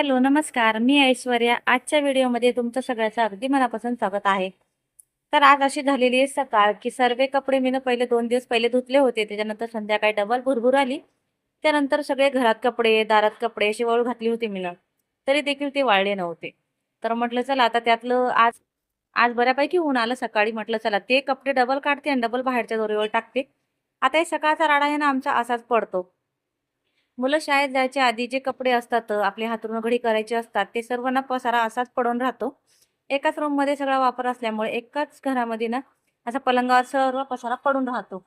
Hello नमस्कार. मी ऐश्वर्या. आजच्या व्हिडिओमध्ये तुमचं सगळ्याचं अगदी मनापासून स्वागत आहे. तर आज अशी झालेली आहे सकाळ की सर्व कपडे मी पहिले दोन दिवस पहिले धुतले होते. त्याच्यानंतर संध्याकाळी डबल भुरभुर आली. त्यानंतर सगळे घरात कपडे दारात कपडे अशी वळू घातली होती मी तरी देखील ते वाळले नव्हते. तर म्हटलं चला आता त्यातलं आज आज बऱ्यापैकी ऊन आलं सकाळी. म्हटलं चला ते कपडे डबल काढते आणि डबल बाहेरच्या दोरीवर टाकते. आता हे सकाळचा राडा आहे ना आमचा असाच पडतो. मुलं शाळेत जायच्या आधी जे कपडे असतात आपले हातून घडी करायचे असतात ते सर्व ना पसारा असाच पडून राहतो. एकाच रूममध्ये सगळा वापर असल्यामुळे एकाच घरामध्ये ना असा पलंगावर सर्व पसारा पडून राहतो.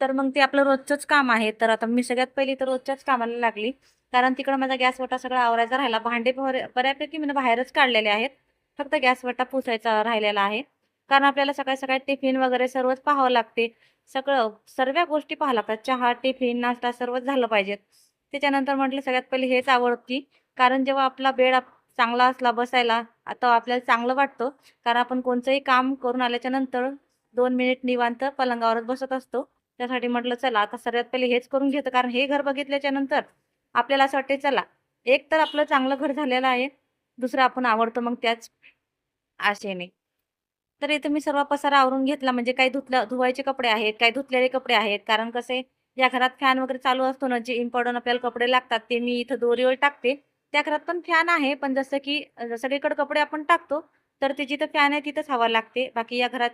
तर मग ते आपलं रोजचंच काम आहे. तर आता मी सगळ्यात पहिली तर रोजच्याच कामाला लागली. कारण तिकडं माझा गॅस वटा सगळा आवरायचा राहिला. भांडे बऱ्यापैकी मी बाहेरच काढलेले आहेत. फक्त गॅस वटा पुसायचा राहिलेला आहे. कारण आपल्याला सकाळी सकाळी टिफिन वगैरे सर्वच पाहावं लागते. सगळं सर्व गोष्टी पाहावं लागतात. चहा टिफिन नाश्ता सर्वच झालं पाहिजेत. त्याच्यानंतर म्हटलं सगळ्यात पहिले हेच आवडती. कारण जेव्हा आपला बेड आप- चांगला असला बसायला आता आपल्याला चांगलं वाटतं. कारण आपण कोणतंही काम करून आल्याच्यानंतर दोन मिनिट निवांत पलंगावरच बसत असतो. त्यासाठी म्हटलं चला आता सर्वात पहिले हेच करून घेतं. कारण हे घर बघितल्याच्या नंतर आपल्याला असं वाटते चला एक तर आपलं चांगलं घर झालेलं आहे. दुसरं आपण आवडतो मग त्याच आशेने. तर इथे मी सर्व पसारा आवरून घेतला. म्हणजे काही धुतलं धुवायचे कपडे आहेत काही धुतलेले कपडे आहेत. कारण कसे या घरात फॅन वगैरे चालू असतो ना जे इम्पॉर्टंट आपल्याला कपडे लागतात ते मी इथं दोरीवर टाकते. त्या घरात पण फॅन आहे पण जसं की सगळीकडे कपडे आपण टाकतो तर ते जिथं फॅन आहे तिथंच हवा लागते. बाकी या घरात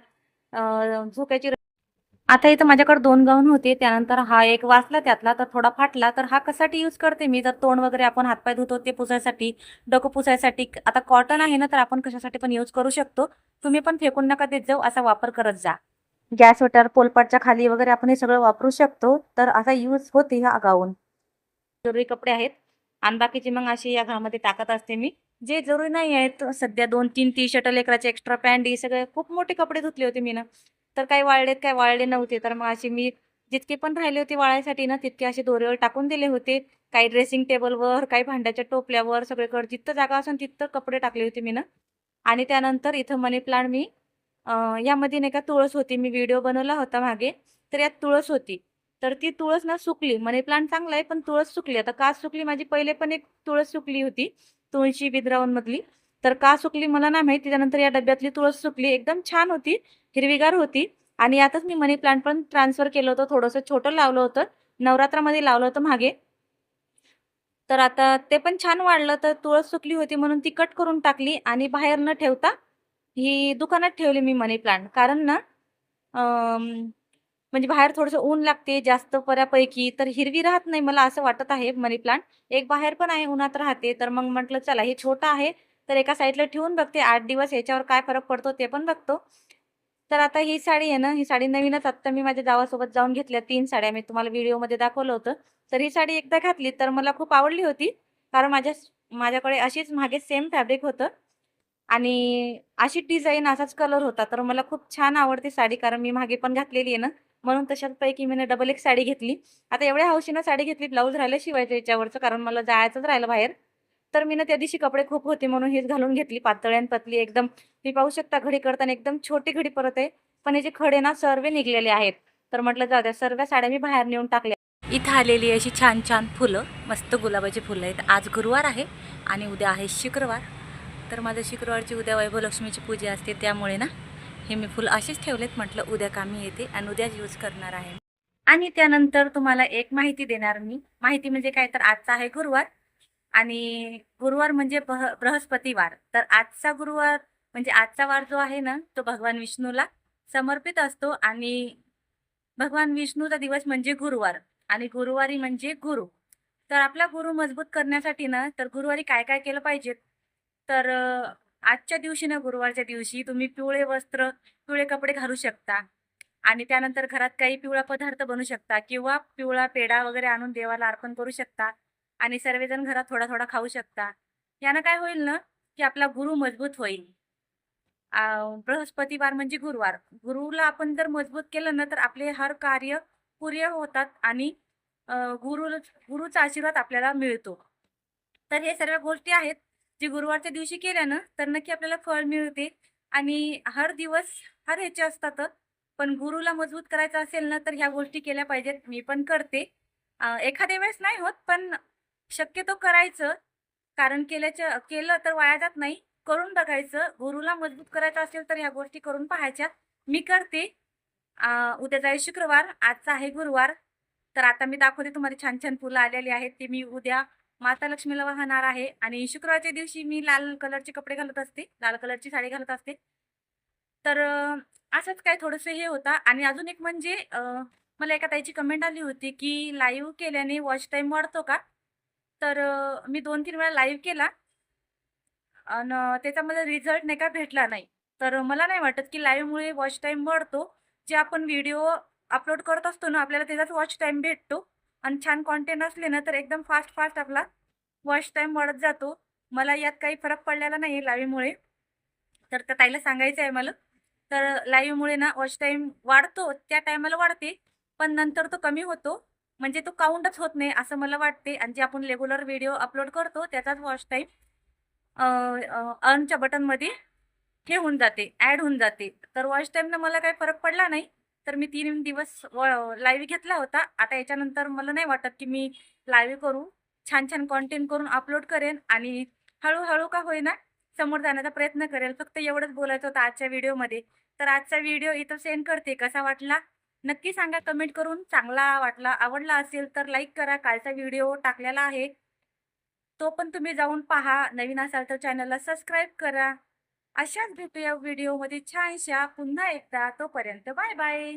झोक्याची आता इथं माझ्याकडे दोन गाऊन होते त्यानंतर हा एक वाचला त्यातला तर थोडा फाटला तर हा कशासाठी यूज करते मी? जर तोंड वगैरे आपण हातपाय धुतो ते पुसायसाठी डोकं पुसायसाठी आता कॉटन आहे ना तर आपण कशासाठी पण यूज करू शकतो. तुम्ही पण फेकून नका देत जाऊ असा वापर करत जा. गॅस वटर पोलपाटच्या खाली वगैरे आपण हे सगळं वापरू शकतो. तर असा यूज होते हा गाऊन जरुरी कपडे आहेत. आणि बाकीचे मग असे या घरामध्ये टाकत असते मी. जे जरुरी नाही आहेत सध्या दोन तीन टी शर्ट लेकराचे एक्स्ट्रा पॅन्ट हे सगळे खूप मोठे कपडे धुतले होते मी ना. तर काही वाळलेत काही वाळले नव्हते. तर मग असे मी जितके पण राहिले होते वाळायसाठी ना तितके असे दोरीवर टाकून दिले होते. काही ड्रेसिंग टेबलवर काही भांड्याच्या टोपल्यावर सगळीकडे जिथं जागा असून तिथं कपडे टाकले होते मी ना. आणि त्यानंतर इथं मनी प्लांट मी यामध्ये नाही का तुळस होती. मी व्हिडिओ बनवला होता मागे तर यात तुळस होती. तर ती तुळस ना सुकली. मनी प्लांट चांगला आहे पण तुळस सुकली. आता का सुकली? माझी पहिले पण एक तुळस सुकली होती तुळशी बिद्रावून मधली तर का सुकली मला नाही माहिती. त्यानंतर या डब्यातली तुळस सुकली. एकदम छान होती हिरवीगार होती. आणि यातच मी मनी प्लांट पण ट्रान्सफर केलं होतं. थोडंसं छोटं लावलं होतं. नवरात्रामध्ये लावलं होतं मागे. तर आता ते पण छान वाढलं. तर तुळस सुकली होती म्हणून ती कट करून टाकली आणि बाहेर न ठेवता ही दुकानात ठेवली मी मनी प्लांट कारण ना म्हणजे बाहेर थोडंसं ऊन लागते जास्त बऱ्यापैकी तर हिरवी राहत नाही मला असं वाटत आहे मनी प्लांट एक बाहेर पण आहे उन्हात राहते तर मग म्हटलं चला हे छोटं आहे तर एका साईडला ठेवून बघते. आठ दिवस याच्यावर काय फरक पडतो ते पण बघतो. तर आता ही साडी आहे ना ही साडी नवीनच. आत्ता मी माझ्या जावासोबत जाऊन घेतल्या तीन साड्या. मी तुम्हाला व्हिडिओमध्ये दाखवलं होतं. तर ही साडी एकदा घातली तर मला खूप आवडली होती. कारण माझ्या माझ्याकडे अशीच मागे सेम फॅब्रिक होतं. आणि अशी डिझाईन असाच कलर होता तर मला खूप छान आवडते साडी कारण मी मागे पण घातलेली आहे ना म्हणून तशाच पैकी मी डबल एक साडी घेतली. आता एवढ्या हौशीनं साडी घेतली ब्लाऊज राहिलं शिवायचं याच्यावरचं कारण मला जायचंच राहिलं बाहेर. तर मी ना त्या दिवशी कपडे खूप होते म्हणून हेच घालून घेतली पातळ आणि पतली एकदम. मी पाहू शकता घडी करताना एकदम छोटी घडी परत आहे पण याचे खडे ना सर्व निघलेले आहेत. तर म्हटलं जाऊ द्या सर्व साड्या मी बाहेर नेऊन टाकल्या. इथं आलेली अशी छान छान फुलं मस्त गुलाबाची फुलं आहेत. आज गुरुवार आहे आणि उद्या आहे शुक्रवार. तर माझं शुक्रवारची उद्या वैभवलक्ष्मीची पूजा असते त्यामुळे ना हे मी फुलं असेच ठेवलेत म्हटलं उद्या कामी येते आणि उद्याच यूज करणार आहे. आणि त्यानंतर तुम्हाला एक माहिती देणार मी. माहिती म्हणजे काय तर आजचा आहे गुरुवार. आणि गुरुवार म्हणजे बह बृहस्पतिवार. तर आजचा गुरुवार म्हणजे आजचा वार जो आहे ना तो भगवान विष्णूला समर्पित असतो आणि भगवान विष्णूचा दिवस म्हणजे गुरुवार. आणि गुरुवारी म्हणजे गुरु. तर आपला गुरु मजबूत करण्यासाठी ना तर गुरुवारी काय काय केलं पाहिजे तर आजच्या दिवशी ना गुरुवारच्या दिवशी तुम्ही पिवळे वस्त्र पिवळे कपडे घालू शकता. आणि त्यानंतर घरात काही पिवळा पदार्थ बनवू शकता किंवा पिवळा पेढा वगैरे आणून देवाला अर्पण करू शकता आणि सर्वजण घरात थोडा थोडा खाऊ शकता. यानं काय होईल ना की आपला गुरु मजबूत होईल. बृहस्पतिवार म्हणजे गुरुवार. गुरुला आपण जर मजबूत केलं ना तर आपले हर कार्य पूर्ण होतात आणि गुरु गुरुचा आशीर्वाद आपल्याला मिळतो. तर हे सर्व गोष्टी आहेत. जे गुरुवारच्या दिवशी केल्या ना तर नक्की आपल्याला फळ मिळते. आणि हर दिवस हर ह्याचे असतात पण गुरुला मजबूत करायचं असेल ना तर ह्या गोष्टी केल्या पाहिजेत. मी पण करते. एखाद्या वेळेस नाही होत पण शक्यतो करायचं. कारण केल्याच्या केलं तर वाया जात नाही. करून बघायचं. गुरुला मजबूत करायचं असेल तर ह्या गोष्टी करून पाहायच्या. मी करते. उद्याचा आहे शुक्रवार. आजचा आहे गुरुवार. तर आता मी दाखवते तुम्हाला छान छान फुलं आलेली आहेत ते मी उद्या माता लक्ष्मीला वाहणार आहे आणि शुक्रवारच्या दिवशी मी लाल कलरचे कपडे घालत असते लाल कलरची साडी घालत असते. तर असंच काय थोडंसं हे होता आणि अजून एक म्हणजे मला एका ताईची कमेंट आली होती की लाईव्ह केल्याने वॉच टाईम वाढतो का? तर मी दोन तीन वेळा लाईव्ह केला आणि त्याचा मला रिझल्ट नाही का भेटला नाही. तर मला नाही वाटत की लाईव्हमुळे वॉच टाईम वाढतो. जे आपण व्हिडिओ अपलोड करत असतो ना आपल्याला त्याचाच वॉच टाईम भेटतो. आणि छान कॉन्टेंट असले ना तर एकदम फास्ट फास्ट आपला वॉश टाईम वाढत जातो. मला यात काही फरक पडलेला नाही लाईव्हमुळे तर त्या ताईला सांगायचं आहे मला. तर लाईव्हमुळे ना वॉश टाईम वाढतो त्या टायमाला वाढते पण नंतर तो कमी होतो. म्हणजे तो काउंटच होत नाही असं मला वाटते. आणि जे आपण रेग्युलर व्हिडिओ अपलोड करतो त्याचाच वॉच टाईम अर्नच्या बटनमध्ये हे होऊन जाते ॲड होऊन जाते. तर वॉच टाईमनं मला काही फरक पडला नाही. तर मी तीन दिवस लाईव्ह घेतला होता. आता याच्यानंतर मला नाही वाटत की मी लाईव्ह करू. छान छान कॉन्टेंट करून अपलोड करेन आणि हळूहळू का होईना समोर जाण्याचा प्रयत्न करेल. फक्त एवढंच बोलायचं होतं आजच्या व्हिडिओमध्ये तर आजचा व्हिडिओ इथं सेंड करते. कसा वाटला? नक्की सांगा कमेंट करून. चांगला वाटला आवडला असेल तर लाईक करा. कालचा व्हिडिओ टाकलेला आहे. तो पण तुम्ही जाऊन पहा. नवीन असाल तर चॅनलला सबस्क्राईब करा. अशाच भेटूया व्हिडिओमध्ये. छानशा पुन्हा एकदा. तोपर्यंत बाय बाय.